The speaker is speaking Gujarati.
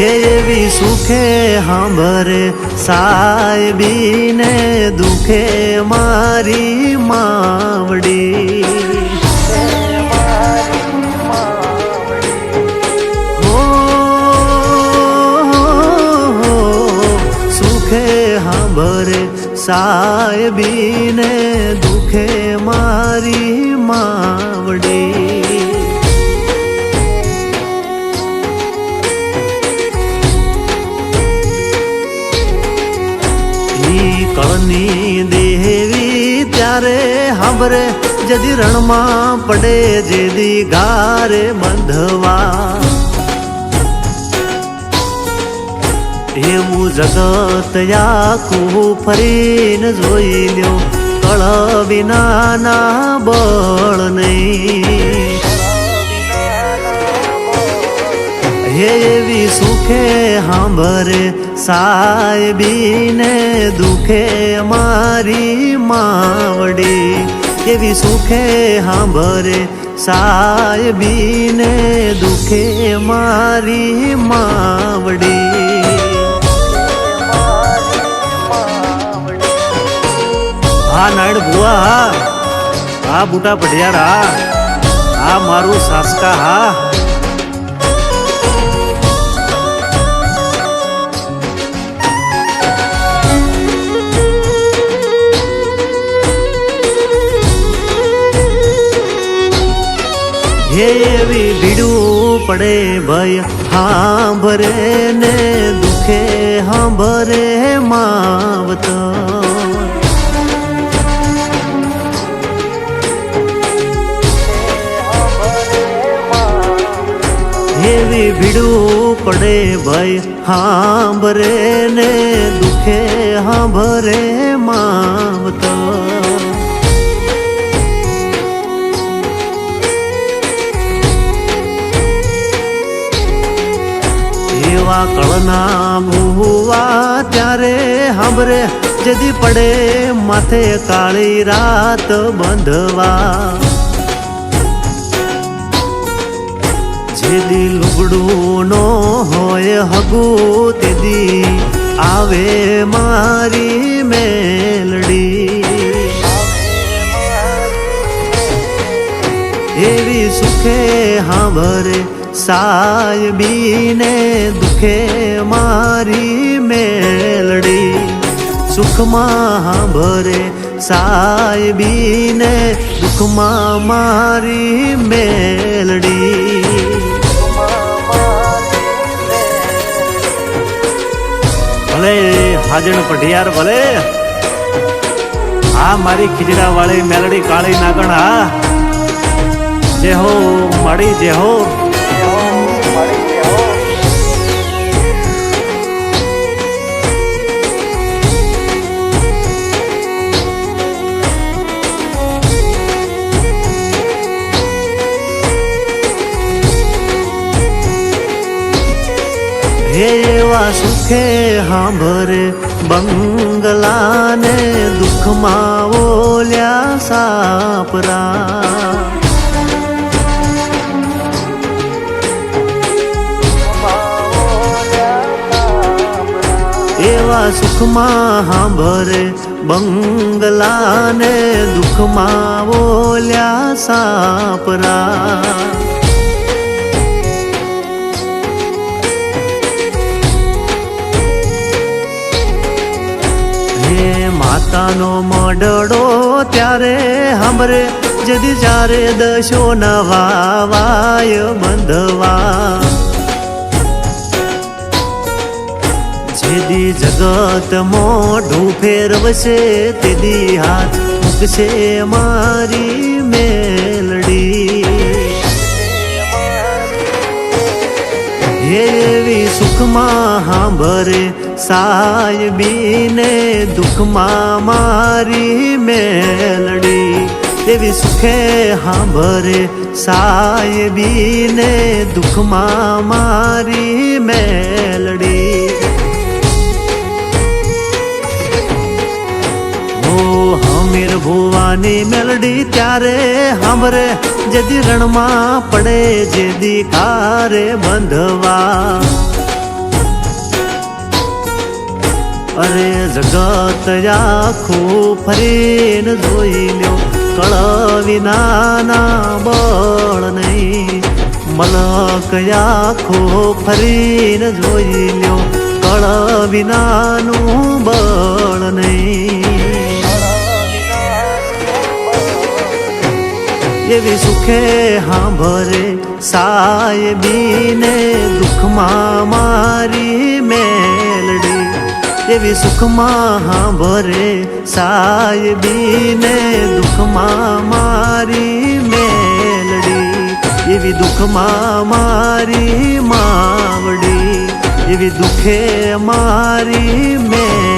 હે એવી સુખે હાંભરે સાહેબીને દુખે મારી માવડી. સુખે હાંભરે સાહેબીને દુખે મારી માવડી. હાંભરે જદી રણમાં પડે જેદી ગારે બંધવા. એવું જગત યાકું ફરીને જોઈ લ્યો કળ વિનાના બળ નહીં. હે એવી સુખે હાંભરે, સાહેબીને દુખે મારી માવડી. એવી સુખે હાંભરે સાહેબીને દુખે મારી માવડી. હા નાયણ બુઆ હા. હા, બુટા પઢિયાર. હા હા, મારું સાસકા, હા. હે એવી ભીડું પડે ભય. હાંભરે ને દુખે, હાંભરે માવત. એવી ભીડું પડે ભય. હાંભરે ને દુખે, હાંભરે માવત. કળના ભૂવા ત્યારે હાંભરે, જેદી પડે માથે કાળી રાત બંધવા. જેદી લુગડું નો હોય હગુ તેદી આવે મારી મેલડી. એવી સુખે હાંભરે સાહેબીને દુખે મારી મેલડી. સુખમાં ભરે સાયબીને દુખમાં મારી મેલડી. ભલે હાજણ પઢિયાર, ભલે. આ મારી ખીજડા વાળી મેલડી કાળી નાગણ, હા. જે હો, માડી એવા સુખે હાંભરે. બંગલાને દુઃખમાં ઓલ્યા સાપરા. એવા સુખમાં હાંભરે. બંગલાને દુઃખમાં ઓલ્યા સાપરા. માતાનો મડડો ત્યારે હાંભરે જદી જ્યારે દશો નવા વાય બંધવા. જેદી જગત મોઢું ફેરવશે, તેદી હાથ મૂકશે મારી મેલડી. એવી સુખમાં હાંભરે સાહેબીને દુઃખમાં મારી મેલડી તેવી સુખે હાંભરે સાહેબીને દુઃખમાં મારી મેલડી હમીર ભુવાની મેલડી ત્યારે હમરે જેદી રણમાં પડે જેદી કારે બંધવા અરે જગત આખું ફરીને જોઈ લ્યો. કળ વિનાના બળ નહીં. મલક આખું ફરીને જોઈ લ્યો. કળ વિનાનું બળ નહીં. એવી સુખે હાંભરે સાયબીને દુઃખમાં મારી મેલડી. એવી સુખમાં ભરે સાહેબીને દુઃખમાં મારી મેલડી. એવી દુઃખમાં મારી માવડી, એવી દુઃખે મારી મેલડી.